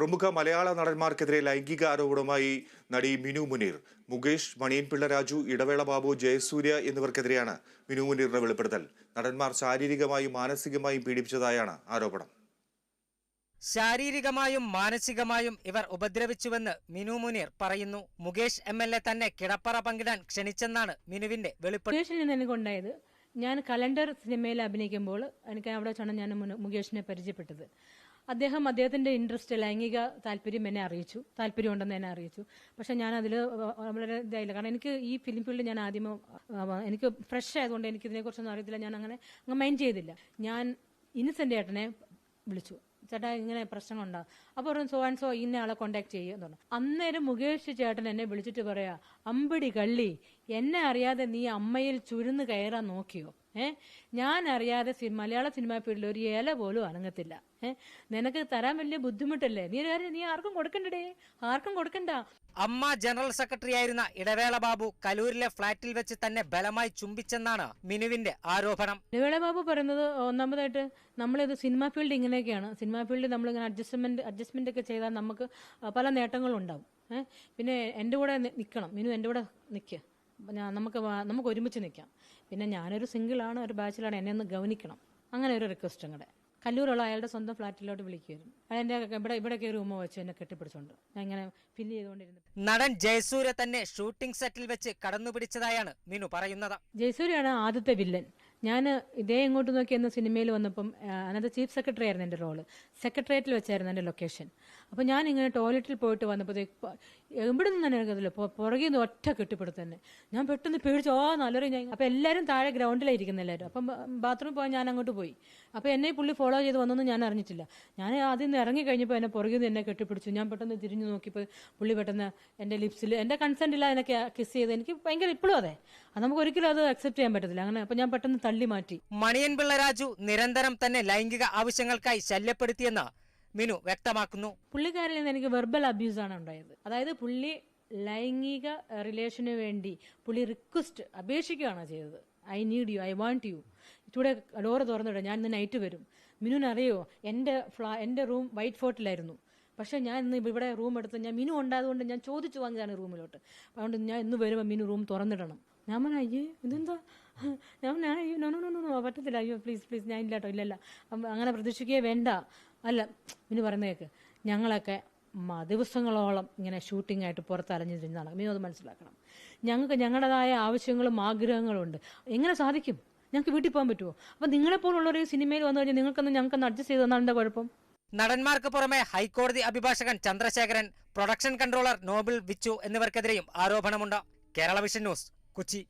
പ്രമുഖ മലയാള നടന്മാർക്കെതിരെ ലൈംഗിക ആരോപണവുമായി നടി മിനു മുനീർ. മുകേഷ് മണിയൻപിള്ള രാജു ഇടവേള ബാബു ജയസൂര്യ എന്നിവർക്കെതിരെയാണ് മിനു മുനീറിന്റെ വെളിപ്പെടുത്തൽ. നടന്മാർ ശാരീരികമായും മാനസികമായും പീഡിപ്പിച്ചതായാണ് ആരോപണം. ശാരീരികമായും മാനസികമായും ഇവർ ഉപദ്രവിച്ചുവെന്ന് മിനു മുനീർ പറയുന്നു. മുകേഷ് എം എൽ എ തന്നെ കിടപ്പറ പങ്കിടാൻ ക്ഷണിച്ചെന്നാണ് മിനുവിന്റെ വെളിപ്പെടുത്തൽ ഞാൻ കലണ്ടർ സിനിമയിൽ അഭിനയിക്കുമ്പോൾ എനിക്ക് അവിടെ വെച്ചാണ് ഞാൻ മുന- മുകേഷിനെ പരിചയപ്പെട്ടത്. അദ്ദേഹം അദ്ദേഹത്തിന്റെ ഇൻട്രസ്റ്റ് ലൈംഗിക താല്പര്യം എന്നെ അറിയിച്ചു. താല്പര്യമുണ്ടെന്ന് എന്നെ അറിയിച്ചു. പക്ഷെ ഞാൻ അതിൽ വളരെ ഇതായില്ല. കാരണം എനിക്ക് ഈ ഫിലിം ഫീൽഡ് ഞാൻ ആദ്യം എനിക്ക് ഫ്രഷ് ആയതുകൊണ്ട് എനിക്ക് ഇതിനെക്കുറിച്ചൊന്നും അറിയത്തില്ല. ഞാൻ അങ്ങനെ അങ്ങ് മൈൻഡ് ചെയ്തില്ല. ഞാൻ ഇന്നസെന്റ് ഏട്ടനെ വിളിച്ചു. ചേട്ടാ ഇങ്ങനെ പ്രശ്നങ്ങളുണ്ടാവും അപ്പോൾ പറഞ്ഞു സോ ആൻഡ് സോ ഇന്ന ആളെ കോണ്ടാക്ട് ചെയ്യുക എന്ന് പറഞ്ഞു. അന്നേരം മുകേഷ് ചേട്ടൻ എന്നെ വിളിച്ചിട്ട് പറയാ അമ്പിടി കള്ളി എന്നെ അറിയാതെ നീ അമ്മയിൽ ചുരുന്ന് കയറാൻ നോക്കിയോ? ഏഹ് ഞാൻ അറിയാതെ മലയാള സിനിമാ ഫീൽഡിൽ ഒരു ഇല പോലും അനങ്ങത്തില്ല. നിനക്ക് തരാൻ വലിയ ബുദ്ധിമുട്ടല്ലേ? നീ ഒരു കാര്യം നീ ആർക്കും കൊടുക്കണ്ടേ ആർക്കും കൊടുക്കണ്ട. അമ്മ ജനറൽ സെക്രട്ടറി ആയിരുന്ന ഇടവേള ബാബു കലൂരിലെ ഫ്ളാറ്റിൽ വെച്ച് തന്നെ ബലമായി ചുംബിച്ചെന്നാണ് മിനുവിന്റെ ആരോപണം. ഇടവേള ബാബു പറയുന്നത് ഒന്നാമതായിട്ട് നമ്മളിത് സിനിമാ ഫീൽഡ് ഇങ്ങനെയൊക്കെയാണ്. സിനിമാ ഫീൽഡ് നമ്മളിങ്ങനെ അഡ്ജസ്റ്റ്മെന്റ് അഡ്ജസ്റ്റ്മെന്റ് ഒക്കെ ചെയ്താൽ നമുക്ക് പല നേട്ടങ്ങളും ഉണ്ടാവും പിന്നെ എന്റെ കൂടെ നിൽക്കണം മിനു എന്റെ കൂടെ നിൽക്കുക നമുക്ക് നമുക്ക് ഒരുമിച്ച് നിൽക്കാം പിന്നെ ഞാനൊരു സിംഗിളാണ് ഒരു ബാച്ചിലാണ് എന്നെ ഒന്ന് ഗവനിക്കണം അങ്ങനെ ഒരു റിക്വസ്റ്റും കൂടെ. കല്ലൂരുള്ള അയാളുടെ സ്വന്തം ഫ്ലാറ്റിലോട്ട് വിളിക്കുമായിരുന്നു അയാൾ എന്റെ ഇവിടെ ഇവിടെയൊക്കെ ഒരു ഉമ്മ വെച്ച് എന്നെ കെട്ടിപ്പിടിച്ചോണ്ട് ഞാൻ ഇങ്ങനെ ഫില്ല് ചെയ്തുകൊണ്ടിരുന്നു നടൻ ജയസൂര്യ തന്നെ ഷൂട്ടിംഗ് സെറ്റിൽ വെച്ച് കടന്നു പിടിച്ചതായാണ് മീനു പറയുന്നത്. ജയസൂര്യാണ് ആദ്യത്തെ വില്ലൻ. ഞാൻ ഇതേ ഇങ്ങോട്ട് നോക്കി എന്ന സിനിമയിൽ വന്നപ്പം അന്നത്തെ ചീഫ് സെക്രട്ടറി ആയിരുന്നു എന്റെ റോൾ. സെക്രട്ടേറിയറ്റിൽ വെച്ചായിരുന്നു എന്റെ ലൊക്കേഷൻ. അപ്പോൾ ഞാൻ ഇങ്ങനെ ടോയ്ലറ്റിൽ പോയിട്ട് വന്നപ്പോഴത്തേക്ക് എവിടെ നിന്ന് തന്നെ എനിക്കതില്ല പുറകിൽ നിന്ന് ഒറ്റ കെട്ടിപ്പിടുത്ത് തന്നെ. ഞാൻ പെട്ടെന്ന് പേടിച്ചു ഓ നല്ലൊരു ഞാൻ അപ്പോൾ എല്ലാവരും താഴെ ഗ്രൗണ്ടിലാണ് ഇരിക്കുന്നത് എല്ലാവരും അപ്പം ബാത്റൂമിൽ പോയി ഞാൻ അങ്ങോട്ട് പോയി. അപ്പോൾ എന്നെ പുള്ളി ഫോളോ ചെയ്ത് വന്നൊന്നും ഞാൻ അറിഞ്ഞിട്ടില്ല. ഞാൻ ആദ്യം നിന്ന് ഇറങ്ങി കഴിഞ്ഞപ്പോൾ എന്നെ പുറകിൽ നിന്ന് എന്നെ കെട്ടിപ്പിടിച്ചു. ഞാൻ പെട്ടെന്ന് തിരിഞ്ഞു നോക്കിയപ്പോൾ പുള്ളി പെട്ടെന്ന് എന്റെ ലിപ്സിൽ എന്റെ കൺസെന്റ് ഇല്ല എന്നെ കിസ് ചെയ്ത്. എനിക്ക് ഭയങ്കര ഇപ്പോഴും അതെ. അത് നമുക്ക് ഒരിക്കലും അത് അക്സെപ്റ്റ് ചെയ്യാൻ പറ്റത്തില്ല. അങ്ങനെ അപ്പോൾ ഞാൻ പെട്ടെന്ന് തള്ളി മാറ്റി മണിയൻപിള്ള രാജു നിരന്തരം തന്നെ ലൈംഗിക ആവശ്യങ്ങൾക്കായി ശല്യപ്പെടുത്തിയെന്ന് മിനു വ്യക്തമാക്കുന്നു. പുള്ളിക്കാരിൽ നിന്ന് എനിക്ക് വെർബൽ അബ്യൂസ് ആണ് ഉണ്ടായത്. അതായത് പുള്ളി ലൈംഗിക റിലേഷന് വേണ്ടി പുള്ളി റിക്വസ്റ്റ് അപേക്ഷിക്കുകയാണ് ചെയ്തത്. I need you I want you ഇവിടെ ഡോറ് തുറന്നിടും. ഞാൻ ഇന്ന് നൈറ്റ് വരും. മിനുവിനറിയോ എന്റെ ഫ്ലാ എന്റെ റൂം വൈറ്റ് ഫോർട്ടിലായിരുന്നു പക്ഷേ ഞാൻ ഇന്ന് ഇവിടെ റൂം എടുത്ത് ഞാൻ മിനു ഉണ്ടായതുകൊണ്ട് ഞാൻ ചോദിച്ചു വാങ്ങിയതാണ് റൂമിലോട്ട്. അതുകൊണ്ട് ഞാൻ ഇന്ന് വരുമ്പോൾ മിനു റൂം തുറന്നിടണം. ഞാൻ പറഞ്ഞു അയ്യേ ഇതെന്താ? ഞാൻ പറ്റത്തില്ല. അയ്യോ പ്ലീസ് പ്ലീസ് ഞാൻ ഇല്ല കേട്ടോ ഇല്ലല്ല അങ്ങനെ പ്രതീക്ഷിക്കുകയേ വേണ്ട. അല്ല മിനു പറയുന്നേക്ക് ഞങ്ങളൊക്കെ ദിവസങ്ങളോളം ഇങ്ങനെ ഷൂട്ടിംഗ് ആയിട്ട് പുറത്ത് അലഞ്ഞു തിരിഞ്ഞാണ് മിനു അത് മനസ്സിലാക്കണം. ഞങ്ങൾക്ക് ഞങ്ങളുടേതായ ആവശ്യങ്ങളും ആഗ്രഹങ്ങളും ഉണ്ട് എങ്ങനെ സാധിക്കും? ഞങ്ങൾക്ക് വീട്ടിൽ പോകാൻ പറ്റുമോ അപ്പം ഒരു സിനിമയിൽ വന്നു കഴിഞ്ഞാൽ നിങ്ങൾക്കൊന്ന് ഞങ്ങൾക്കൊന്ന് അഡ്ജസ്റ്റ് ചെയ്ത് തന്നാൽ എന്താ കുഴപ്പം? നടന്മാർക്ക് പുറമെ ഹൈക്കോടതി അഭിഭാഷകൻ Chandrasekharan production controller Noble Vichu എന്നിവർക്കെതിരെയും ആരോപണമുണ്ട്. Kerala vision news Kochi.